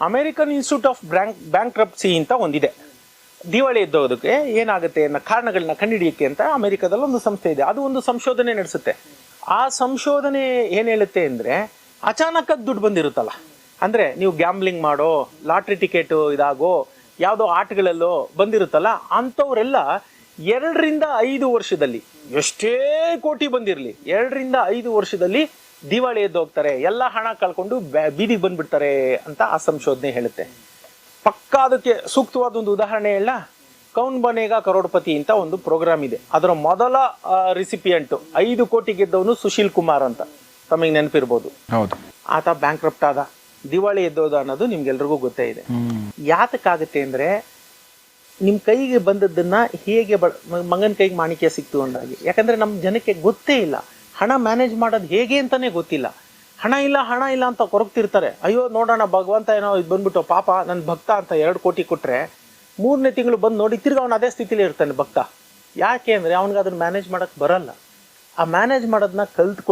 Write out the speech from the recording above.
American institute of bank bank ಅಂತ ಒಂದಿದೆ. ದಿವಾಳಿ ಎದ್ದೋದಕ್ಕೆ ಏನಾಗುತ್ತೆ ಅನ್ನೋ ಕಾರಣಗಳನ್ನ ಕಂಡುಹಿಡಿಯಕ್ಕೆ ಅಂತ ಅಮೆರಿಕದಲ್ಲಿ ಒಂದು ಸಂಸ್ಥೆ ಇದೆ. ಅದು ಒಂದು ಸಂಶೋಧನೆ ನಡೆಸುತ್ತೆ. ಆ ಸಂಶೋಧನೆ ಏನು ಹೇಳುತ್ತೆ ಅಂದರೆ ಅಚಾನಕ್ಕಾಗಿ ದುಡ್ಡು ಬಂದಿರುತ್ತಲ್ಲ. ಅಂದರೆ ನೀವು ಗ್ಯಾಮ್ಲಿಂಗ್ ಮಾಡೋ, ಲಾಟ್ರಿ ಟಿಕೆಟು ಇದಾಗೋ, ಯಾವುದೋ ಆಟಗಳಲ್ಲೋ ಬಂದಿರುತ್ತಲ್ಲ, ಅಂಥವರೆಲ್ಲ ಎರಡರಿಂದ ಐದು ವರ್ಷದಲ್ಲಿ ಎಷ್ಟೇ ಕೋಟಿ ಬಂದಿರಲಿ. ಎರಡರಿಂದ ಐದು ವರ್ಷದಲ್ಲಿ ದಿವಾಳಿ ಎದ್ದು ಹೋಗ್ತಾರೆ. ಎಲ್ಲ ಹಣ ಕಳ್ಕೊಂಡು ಬೀದಿಗೆ ಬಂದ್ಬಿಡ್ತಾರೆ ಅಂತ ಆ ಸಂಶೋಧನೆ ಹೇಳುತ್ತೆ. ಪಕ್ಕ ಅದಕ್ಕೆ ಸೂಕ್ತವಾದ ಒಂದು ಉದಾಹರಣೆ ಹೇಳ. ಕೌನ್ ಬನೇಗ ಕರೋಡ್ಪತಿ ಅಂತ ಒಂದು ಪ್ರೋಗ್ರಾಮ್ ಇದೆ. ಅದರ ಮೊದಲ ರಿಸಿಪಿಯಂಟು ಐದು ಕೋಟಿ ಗೆದ್ದವನು ಸುಶೀಲ್ ಕುಮಾರ್ ಅಂತ. ತಮಗೆ ನೆನಪಿರ್ಬೋದು. ಆತ ಬ್ಯಾಂಕ್ರಪ್ಟ್ ಆದ. ದಿವಾಳಿ ಎದ್ದೋದ ಅನ್ನೋದು ನಿಮ್ಗೆಲ್ರಿಗೂ ಗೊತ್ತೇ ಇದೆ. ಯಾತಕ್ಕಾಗುತ್ತೆ ಅಂದ್ರೆ ನಿಮ್ ಕೈಗೆ ಬಂದದ್ದನ್ನು ಹೇಗೆ ಮಂಗನ ಮಗನ ಕೈಗೆ ಮಾಣಿಕ್ಯ ಸಿಕ್ತು ಅಂದಾಗೆ. ಯಾಕಂದ್ರೆ ನಮ್ಮ ಜನಕ್ಕೆ ಗೊತ್ತೇ ಇಲ್ಲ. ಹಣ ಮ್ಯಾನೇಜ್ ಮಾಡೋದು ಹೇಗೆ ಅಂತಾನೆ ಗೊತ್ತಿಲ್ಲ. ಹಣ ಇಲ್ಲ ಹಣ ಇಲ್ಲ ಅಂತ ಕೊರಗ್ತಿರ್ತಾರೆ. ಅಯ್ಯೋ, ನೋಡೋಣ, ಭಗವಂತ ಏನೋ ಇದು ಬಂದ್ಬಿಟ್ಟು, ಪಾಪ ನನ್ನ ಭಕ್ತ ಅಂತ ಎರಡು ಕೋಟಿ ಕೊಟ್ಟರೆ ಮೂರನೇ ತಿಂಗಳು ಬಂದು ನೋಡಿ, ತಿರ್ಗಿ ಅವನು ಅದೇ ಸ್ಥಿತಿಲಿ ಇರ್ತಾನೆ ಭಕ್ತ. ಯಾಕೆ ಅಂದರೆ ಅವ್ನಿಗೆ ಅದನ್ನು ಮ್ಯಾನೇಜ್ ಮಾಡೋಕ್ಕೆ ಬರಲ್ಲ. ಆ ಮ್ಯಾನೇಜ್ ಮಾಡೋದನ್ನ ಕಲ್ತ್ಕೊಳ್ಳಿ.